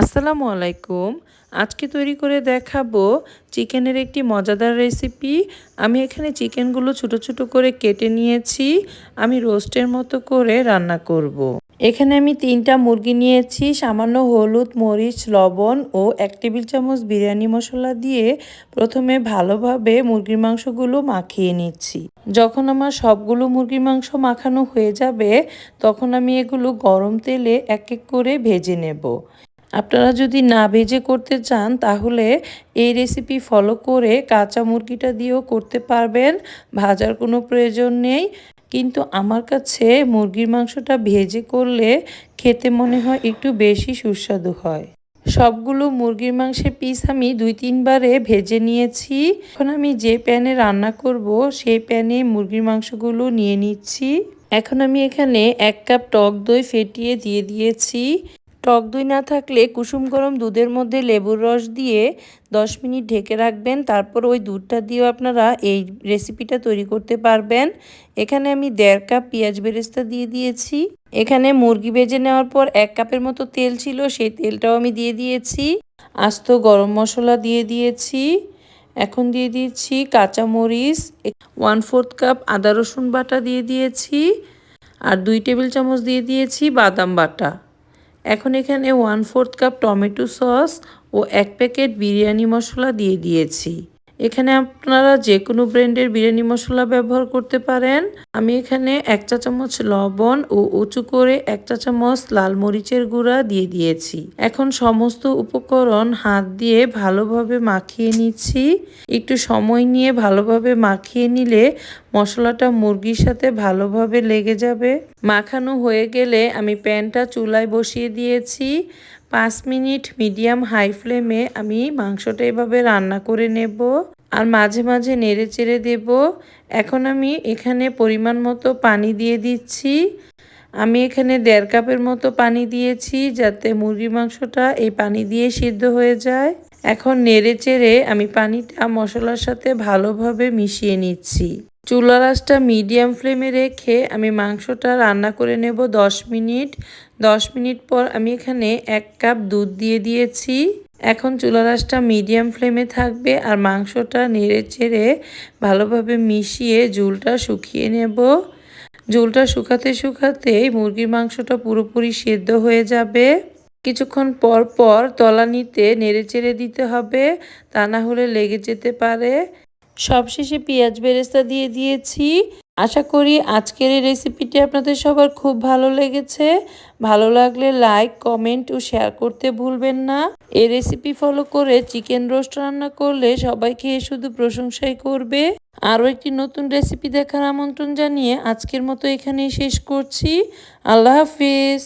আসসালামু আলাইকুম। আজকে তৈরি করে দেখাবো চিকেনের একটি মজাদার রেসিপি। আমি এখানে চিকেনগুলো ছোট ছোট করে কেটে নিয়েছি। আমি রোস্টের মতো করে রান্না করব। এখানে আমি তিনটা মুরগি নিয়েছি, সামান্য হলুদ, মরিচ, লবণ ও এক টেবিল চামচ বিরিয়ানি মশলা দিয়ে প্রথমে ভালোভাবে মুরগির মাংসগুলো মাখিয়ে নিচ্ছি। যখন আমার সবগুলো মুরগির মাংস মাখানো হয়ে যাবে, তখন আমি এগুলো গরম তেলে এক এক করে ভেজে নেব। আপনারা যদি না ভেজে করতে চান, তাহলে এই রেসিপি ফলো করে কাঁচা মুরগিটা দিয়েও করতে পারবেন। ভাজার কোনো প্রয়োজন নেই। কিন্তু আমার কাছে মুরগির মাংসটা ভেজে করলে খেতে মনে হয় একটু বেশি সুস্বাদু হয়। সবগুলো মুরগির মাংসের পিস আমি দুই তিনবারে ভেজে নিয়েছি। এখন আমি যে প্যানে রান্না করব, সেই প্যানে মুরগির মাংসগুলো নিয়ে নিচ্ছি। এখন আমি এখানে এক কাপ টক দই ফেটিয়ে দিয়ে দিয়েছি। টক দই না থাকলে কুসুম গরম দুধের মধ্যে লেবুর রস দিয়ে 10 মিনিট ঢেকে রাখবেন। তারপর ওই দুধটা দিয়েও আপনারা এই রেসিপিটা তৈরি করতে পারবেন। এখানে আমি দেড় কাপ পেঁয়াজ বেরেস্তা দিয়ে দিয়েছি। এখানে মুরগি ভেজে নেওয়ার পর এক কাপের মতো তেল ছিল, সেই তেলটাও আমি দিয়ে দিয়েছি। আস্ত গরম মশলা দিয়ে দিয়েছি। এখন দিয়ে দিয়েছি কাঁচামরিচ ওয়ান ফোর্থ কাপ আদা রসুন বাটা দিয়ে দিয়েছি, আর দুই টেবিল চামচ দিয়ে দিয়েছি বাদাম বাটা। এখন এখানে one fourth cup tomato sauce ও এক প্যাকেট বিরিয়ানি মশলা দিয়ে দিয়েছি। এখানে আপনারা যে কোনো ব্র্যান্ডের বিরিয়ানি মশলা ব্যবহার করতে পারেন। আমি এখানে এক চা চামচ লবণ ও উঁচু করে এক চা চামচ লাল মরিচের গুঁড়া দিয়ে দিয়েছি। এখন সমস্ত উপকরণ হাত দিয়ে ভালোভাবে মাখিয়ে নিচ্ছি। একটু সময় নিয়ে ভালোভাবে মাখিয়ে নিলে মশলাটা মুরগির সাথে ভালোভাবে লেগে যাবে। মাখানো হয়ে গেলে আমি প্যানটা চুলায় বসিয়ে দিয়েছি। পাঁচ মিনিট মিডিয়াম হাই ফ্লেমে আমি মাংসটা এভাবে রান্না করে নেব আর মাঝে মাঝে নেড়ে চেড়ে দেব। এখন আমি এখানে পরিমাণ মতো পানি দিয়ে দিচ্ছি। আমি এখানে দেড় কাপের মতো পানি দিয়েছি যাতে মুরগির মাংসটা এই পানি দিয়ে সিদ্ধ হয়ে যায়। এখন নেড়ে চেড়ে আমি পানিটা মশলার সাথে ভালোভাবে মিশিয়ে নিচ্ছি। চুলা রাসটা মিডিয়াম ফ্লেমে রেখে আমি মাংসটা রান্না করে নেব দশ মিনিট। দশ মিনিট পর আমি এখানে এক কাপ দুধ দিয়ে দিয়েছি। এখন চুলা রাসটা মিডিয়াম ফ্লেমে থাকবে আর মাংসটা নেড়ে চেড়ে ভালোভাবে মিশিয়ে ঝুলটা শুকিয়ে নেব। ঝুলটা শুকাতে শুকাতে মুরগির মাংসটা পুরোপুরি সেদ্ধ হয়ে যাবে। কিছুক্ষণ পর পর তলানিতে নেড়ে চেড়ে দিতে হবে, তা না হলে লেগে যেতে পারে। সবশেষে পেঁয়াজ বেরেস্তা দিয়ে দিয়েছি। আশা করি আজকের এই রেসিপিটি আপনাদের সবার খুব ভালো লেগেছে। ভালো লাগলে লাইক কমেন্ট ও শেয়ার করতে ভুলবেন না। এই রেসিপি ফলো করে চিকেন রোস্ট রান্না করলে সবাই খেয়ে শুধু প্রশংসাই করবে। আরও একটি নতুন রেসিপি দেখার আমন্ত্রণ জানিয়ে আজকের মতো এখানেই শেষ করছি। আল্লাহ হাফিজ।